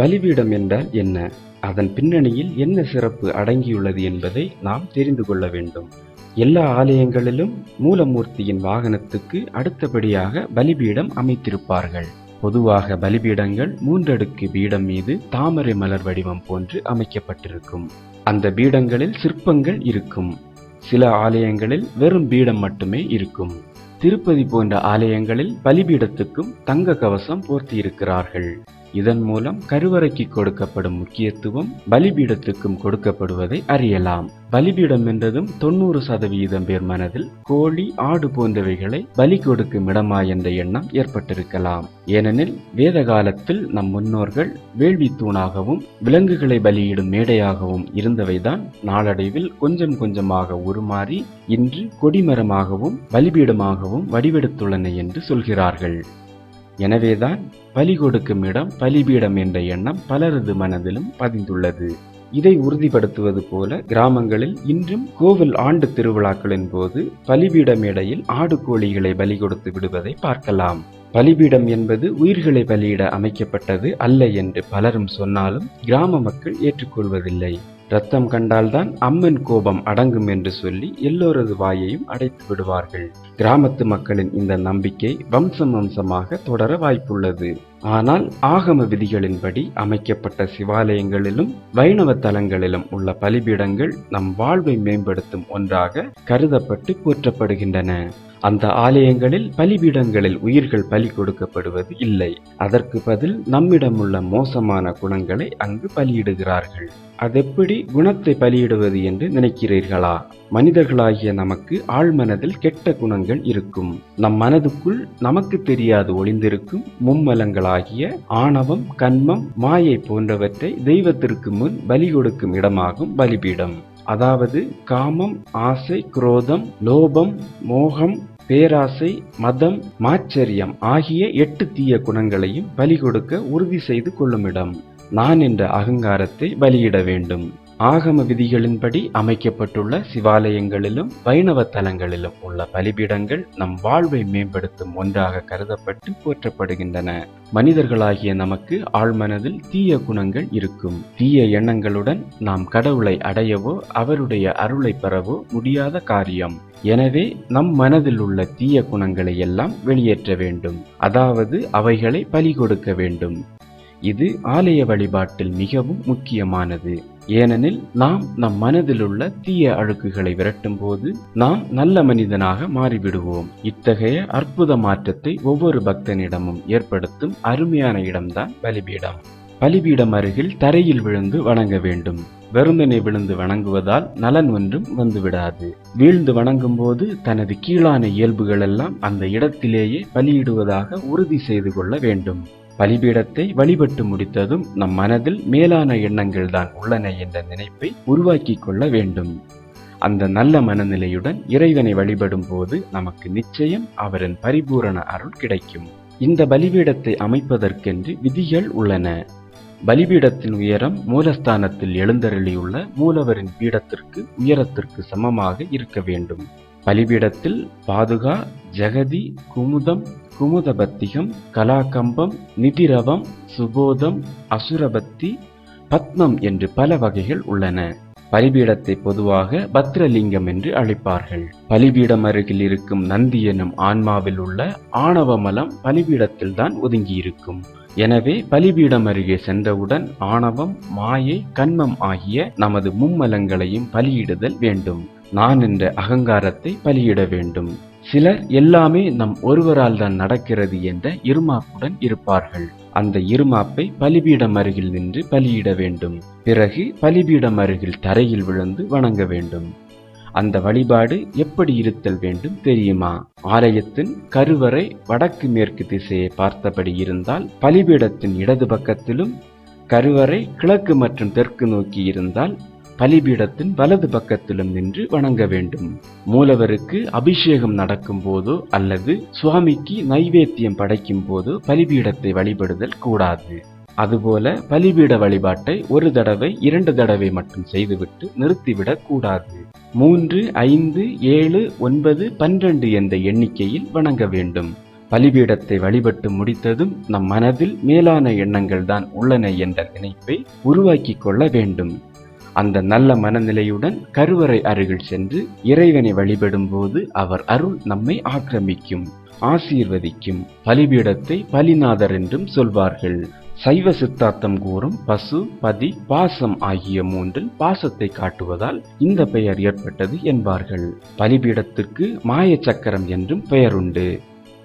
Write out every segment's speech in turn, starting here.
பலிபீடம் என்றால் என்ன? அதன் பின்னணியில் என்ன சிறப்பு அடங்கியுள்ளது என்பதை நாம் தெரிந்து கொள்ள வேண்டும். எல்லா ஆலயங்களிலும் மூலமூர்த்தியின் வாகனத்துக்கு அடுத்தபடியாக பலிபீடம் அமைத்திருப்பார்கள். பொதுவாக பலிபீடங்கள் மூன்றடுக்கு பீடம் மீது தாமரை மலர் வடிவம் போன்று அமைக்கப்பட்டிருக்கும். அந்த பீடங்களில் சிற்பங்கள் இருக்கும். சில ஆலயங்களில் வெறும் பீடம் மட்டுமே இருக்கும். திருப்பதி போன்ற ஆலயங்களில் பலிபீடத்துக்கும் தங்க கவசம் போர்த்தியிருக்கிறார்கள். இதன் மூலம் கருவறைக்கு கொடுக்கப்படும் முக்கியத்துவம் பலிபீடத்துக்கும் கொடுக்கப்படுவதை அறியலாம். பலிபீடம் என்றதும் தொண்ணூறு சதவீதம் பேர் மனதில் கோழி ஆடு போன்றவைகளை பலி கொடுக்கும் இடமா என்ற எண்ணம் ஏற்பட்டிருக்கலாம். ஏனெனில் வேத காலத்தில் நம் முன்னோர்கள் வேள்வி தூணாகவும் விலங்குகளை பலியிடும் மேடையாகவும் இருந்தவைதான் நாளடைவில் கொஞ்சம் கொஞ்சமாக உருமாறி இன்று கொடிமரமாகவும் பலிபீடமாகவும் வடிவெடுத்துள்ளன என்று சொல்கிறார்கள். எனவேதான் பலி கொடுக்கும் இடம் பலிபீடம் என்ற எண்ணம் பலரது மனதிலும் பதிந்துள்ளது. இதை உறுதிப்படுத்துவது போல கிராமங்களில் இன்றும் கோவில் ஆண்டு திருவிழாக்களின் போது பலிபீடம் இடையில் ஆடு கோழிகளை பலி கொடுத்து விடுவதை பார்க்கலாம். பலிபீடம் என்பது உயிர்களை பலியிட அமைக்கப்பட்டது அல்ல என்று பலரும் சொன்னாலும் கிராம மக்கள் ஏற்றுக்கொள்வதில்லை. ரத்தம் கண்டால்தான் அம்மன் கோபம் அடங்கும் என்று சொல்லி எல்லோரது வாயையும் அடைத்து விடுவார்கள். கிராமத்து மக்களின் இந்த நம்பிக்கை வம்சம் வம்சமாக தொடர வாய்ப்புள்ளது. ஆனால் ஆகம விதிகளின்படி அமைக்கப்பட்ட சிவாலயங்களிலும் வைணவ தலங்களிலும் உள்ள பலிபீடங்கள் நம் வாழ்வை மேம்படுத்தும் ஒன்றாக கருதப்பட்டு போற்றப்படுகின்றன. அந்த ஆலயங்களில் பலிபீடங்களில் உயிர்கள் பலி கொடுக்கப்படுவது இல்லை. அதற்கு பதில் நம்மிடமுள்ள மோசமான குணங்களை அங்கு பலியிடுகிறார்கள். அதெப்படி குணத்தை பலியிடுவது என்று நினைக்கிறீர்களா? மனிதர்களாகிய நமக்கு ஆழ்மனதில் கெட்ட குணங்கள் இருக்கும். நம் மனதுக்குள் நமக்கு தெரியாது ஒளிந்திருக்கும் மும்மலங்களாகிய ஆணவம் கண்மம் மாயை போன்றவற்றை தெய்வத்திற்கு முன் பலி கொடுக்கும் இடமாகும் பலிபீடம். அதாவது காமம் ஆசை குரோதம் லோபம் மோகம் பேராசை மதம் மாச்சரியம் ஆகிய எட்டு தீய குணங்களையும் பலி கொடுக்க உறுதி செய்து கொள்ளுமிடம். நான் என்ற அகங்காரத்தை பலியிட வேண்டும். ஆகம விதிகளின்படி அமைக்கப்பட்டுள்ள சிவாலயங்களிலும் வைணவ தலங்களிலும் உள்ள பலிபீடங்கள் நம் வாழ்வை மேம்படுத்தும் ஒன்றாக கருதப்பட்டு போற்றப்படுகின்றன. மனிதர்களாகிய நமக்கு ஆழ்மனதில் தீய குணங்கள் இருக்கும். தீய எண்ணங்களுடன் நாம் கடவுளை அடையவோ அவருடைய அருளை பெறவோ முடியாத காரியம். எனவே நம் மனதில் உள்ள தீய குணங்களை எல்லாம் வெளியேற்ற வேண்டும். அதாவது அவைகளை பலி கொடுக்க வேண்டும். இது ஆலய வழிபாட்டில் மிகவும் முக்கியமானது. ஏனெனில் நாம் நம் மனதில் உள்ள தீய அழுக்குகளை விரட்டும் போது நாம் நல்ல மனிதனாக மாறிவிடுவோம். இத்தகைய அற்புத மாற்றத்தை ஒவ்வொரு பக்தனிடமும் ஏற்படுத்தும் அருமையான இடம்தான் பலிபீடம். பலிபீடம் அருகில் தரையில் விழுந்து வணங்க வேண்டும். வெறுமனை விழுந்து வணங்குவதால் நலன் ஒன்றும் வந்துவிடாது. வீழ்ந்து வணங்கும் போது தனது கீழான இயல்புகளெல்லாம் அந்த இடத்திலேயே பலியிடுவதாக உறுதி செய்து கொள்ள வேண்டும். பலிபீடத்தை வழிபட்டு முடித்ததும் நம் மனதில் மேலான எண்ணங்கள் தான் உள்ளன என்ற நினைப்பை உருவாக்கி கொள்ள வேண்டும். அந்த நல்ல மனநிலையுடன் இறைவனை வழிபடும் போது நமக்கு நிச்சயம் அவரின் பரிபூரண அருள் கிடைக்கும். இந்த பலிபீடத்தை அமைப்பதற்கென்று விதிகள் உள்ளன. பலிபீடத்தின் உயரம் மூலஸ்தானத்தில் எழுந்தருளியுள்ள மூலவரின் பீடத்திற்கு உயரத்திற்கு சமமாக இருக்க வேண்டும். பலிபீடத்தில் பாதுகா ஜெகதி குமுதம் குமுதபத்திகம் கலாகம்பம் நிதிரவம் சுபோதம் அசுரபத்தி பத்மம் என்று பல வகைகள் உள்ளன. பலிபீடத்தை பொதுவாக பத்ரலிங்கம் என்று அழைப்பார்கள். பலிபீடம் அருகில் இருக்கும் நந்தி எனும் ஆன்மாவில் உள்ள ஆணவ மலம் ஒதுங்கியிருக்கும். எனவே பலிபீடம் அருகே சென்றவுடன் ஆணவம் மாயை கண்மம் ஆகிய நமது மும்மலங்களையும் பலியிடுதல் வேண்டும். நான் என்ற அகங்காரத்தை பலியிட வேண்டும். சிலர் எல்லாமே நம் ஒருவரால் தான் நடக்கிறது என்ற இருமாப்புடன் இருப்பார்கள். அந்த இருமாப்பை பலிபீடம் அருகில் நின்று பலியிட வேண்டும். பிறகு பலிபீடம் அருகில் தரையில் விழுந்து வணங்க வேண்டும். அந்த வழிபாடு எப்படி இருத்தல் வேண்டும் தெரியுமா? ஆலயத்தின் கருவறை வடக்கு மேற்கு திசையை பார்த்தபடி இருந்தால் பலிபீடத்தின் இடது பக்கத்திலும் கருவறை கிழக்கு மற்றும் தெற்கு நோக்கி இருந்தால் பலிபீடத்தின் வலது பக்கத்திலும் நின்று வணங்க வேண்டும். மூலவருக்கு அபிஷேகம் நடக்கும் போதோ அல்லது சுவாமிக்கு நைவேத்தியம் படைக்கும் போதோ பலிபீடத்தை வழிபடுதல் கூடாது. அதுபோல பலிபீட வழிபாட்டை ஒரு தடவை இரண்டு தடவை மட்டும் செய்துவிட்டு நிறுத்திவிடக் கூடாது. மூன்று ஐந்து ஏழு ஒன்பது பன்னிரண்டு என்ற எண்ணிக்கையில் வணங்க வேண்டும். பலிபீடத்தை வழிபட்டு முடித்ததும் நம் மனதில் மேலான எண்ணங்கள் தான் உள்ளன என்ற நினைப்பை உருவாக்கிக் கொள்ள வேண்டும். அந்த நல்ல மனநிலையுடன் கருவறை அருகில் சென்று இறைவனை வழிபடும் போது அவர் அருள் நம்மை ஆக்கிரமிக்கும் ஆசீர்வதிக்கும். பலிபீடத்தை பலிநாதர் என்றும் சொல்வார்கள். சைவ சித்தாந்தம் கூறும் பசு பதி பாசம் ஆகிய மூன்றில் பாசத்தை காட்டுவதால் இந்த பெயர் ஏற்பட்டது என்பார்கள். பலிபீடத்துக்கு மாய சக்கரம் என்றும் பெயருண்டு.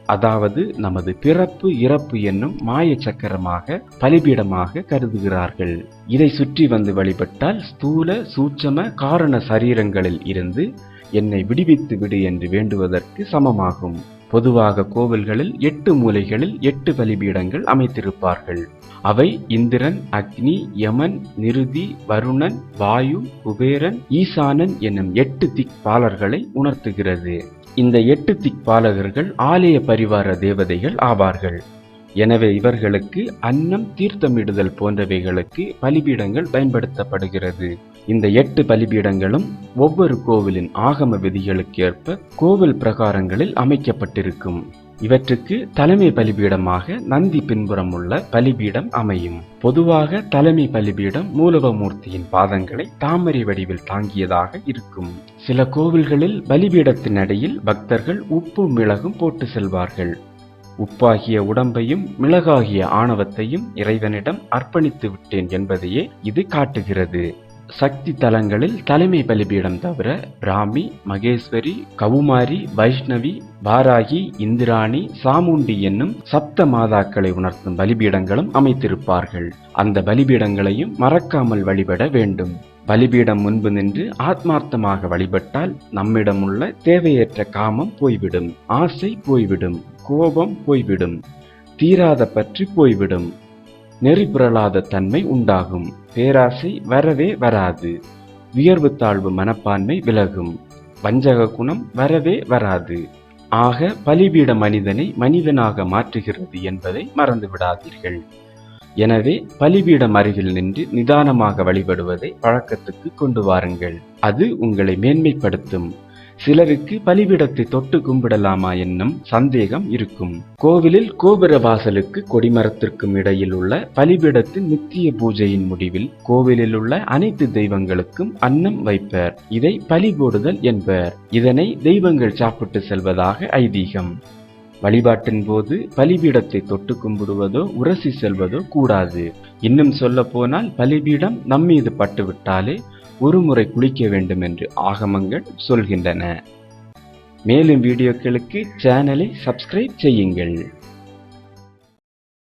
அதாவது நமது பிறப்பு இறப்பு என்னும் மாய சக்கரமாக பலிபீடமாக கருதுகிறார்கள். இதை சுற்றி வந்து வழிபட்டால் ஸ்தூல சூட்சம காரண சரீரங்களில் இருந்து என்னை விடுவித்து விடு என்று வேண்டுவதற்கு சமமாகும். பொதுவாக கோவில்களில் எட்டு மூலைகளில் எட்டு பலிபீடங்கள் அமைத்திருப்பார்கள். அவை இந்திரன் அக்னி யமன் நிருதி வருணன் வாயு குபேரன் ஈசானன் என்னும் எட்டு திக்பாலர்களை உணர்த்துகிறது. இந்த எட்டு திக்பாலகர்கள் ஆலய பரிவார தேவதைகள் ஆவார்கள். எனவே இவர்களுக்கு அன்னம் தீர்த்தமிடுதல் போன்றவைகளுக்கு பலிபீடங்கள் பயன்படுத்தப்படுகிறது. இந்த எட்டு பலிபீடங்களும் ஒவ்வொரு கோவிலின் ஆகம விதிகளுக்கு ஏற்ப கோவில் பிரகாரங்களில் அமைக்கப்பட்டிருக்கும். இவற்றுக்கு தலைமை பலிபீடமாக நந்தி பின்புறம் உள்ள பலிபீடம் அமையும். பொதுவாக தலைமை பலிபீடம் மூலவமூர்த்தியின் பாதங்களை தாமரை வடிவில் தாங்கியதாக இருக்கும். சில கோவில்களில் பலிபீடத்தின் அடியில் பக்தர்கள் உப்பு மிளகும் போட்டு செல்வார்கள். உப்பாகிய உடம்பையும் மிளகாகிய ஆணவத்தையும் இறைவனிடம் அர்ப்பணித்து விட்டேன் என்பதையே இது காட்டுகிறது. சக்தி தலங்களில் தலைமை பலிபீடம் தவிர பிராமி மகேஸ்வரி கவுமாரி வைஷ்ணவி பாராகி இந்திராணி சாமுண்டி என்னும் சப்த மாதாக்களை உணர்த்தும் பலிபீடங்களும் அமைத்திருப்பார்கள். அந்த பலிபீடங்களையும் மறக்காமல் வழிபட வேண்டும். பலிபீடம் முன்பு நின்று ஆத்மார்த்தமாக வழிபட்டால் நம்மிடம் உள்ள தேவையற்ற காமம் போய்விடும். ஆசை போய்விடும். கோபம் போய்விடும். தீராத பற்றி போய்விடும். நெறிபுரளாத தன்மை உண்டாகும். பேராசை வரவே வராது. உயர்வு தாழ்வு மனப்பான்மை விலகும். வஞ்சக குணம் வரவே வராது. ஆக பலிபீட மனிதனை மனிதனாக மாற்றுகிறது என்பதை மறந்து விடாதீர்கள் எனவே பலிபீடம் அருகில் நின்று நிதானமாக வழிபடுவதை பழக்கத்துக்கு கொண்டு வாருங்கள். அது உங்களை மேன்மைப்படுத்தும். சிலருக்கு பலிபீடத்தை தொட்டு கும்பிடலாமா என்னும் சந்தேகம் இருக்கும். கோவிலில் கோபுர வாசலுக்கு கொடிமரத்திற்கும் இடையில் உள்ள பலிபீடத்தின் நித்திய பூஜையின் முடிவில் கோவிலில் உள்ள அனைத்து தெய்வங்களுக்கும் அன்னம் வைப்பர். இதை பலி போடுதல் என்பர். இதனை தெய்வங்கள் சாப்பிட்டு செல்வதாக ஐதீகம். வழிபாட்டின் போது பலிபீடத்தை தொட்டு கும்பிடுவதோ உரசி செல்வதோ கூடாது. இன்னும் சொல்ல போனால் பலிபீடம் நம்மீது பட்டுவிட்டாலே ஒரு முறை குளிக்க வேண்டும் என்று ஆகமங்கள் சொல்கின்றன. மேலும் வீடியோக்களுக்கு சேனலை சப்ஸ்கிரைப் செய்யுங்கள்.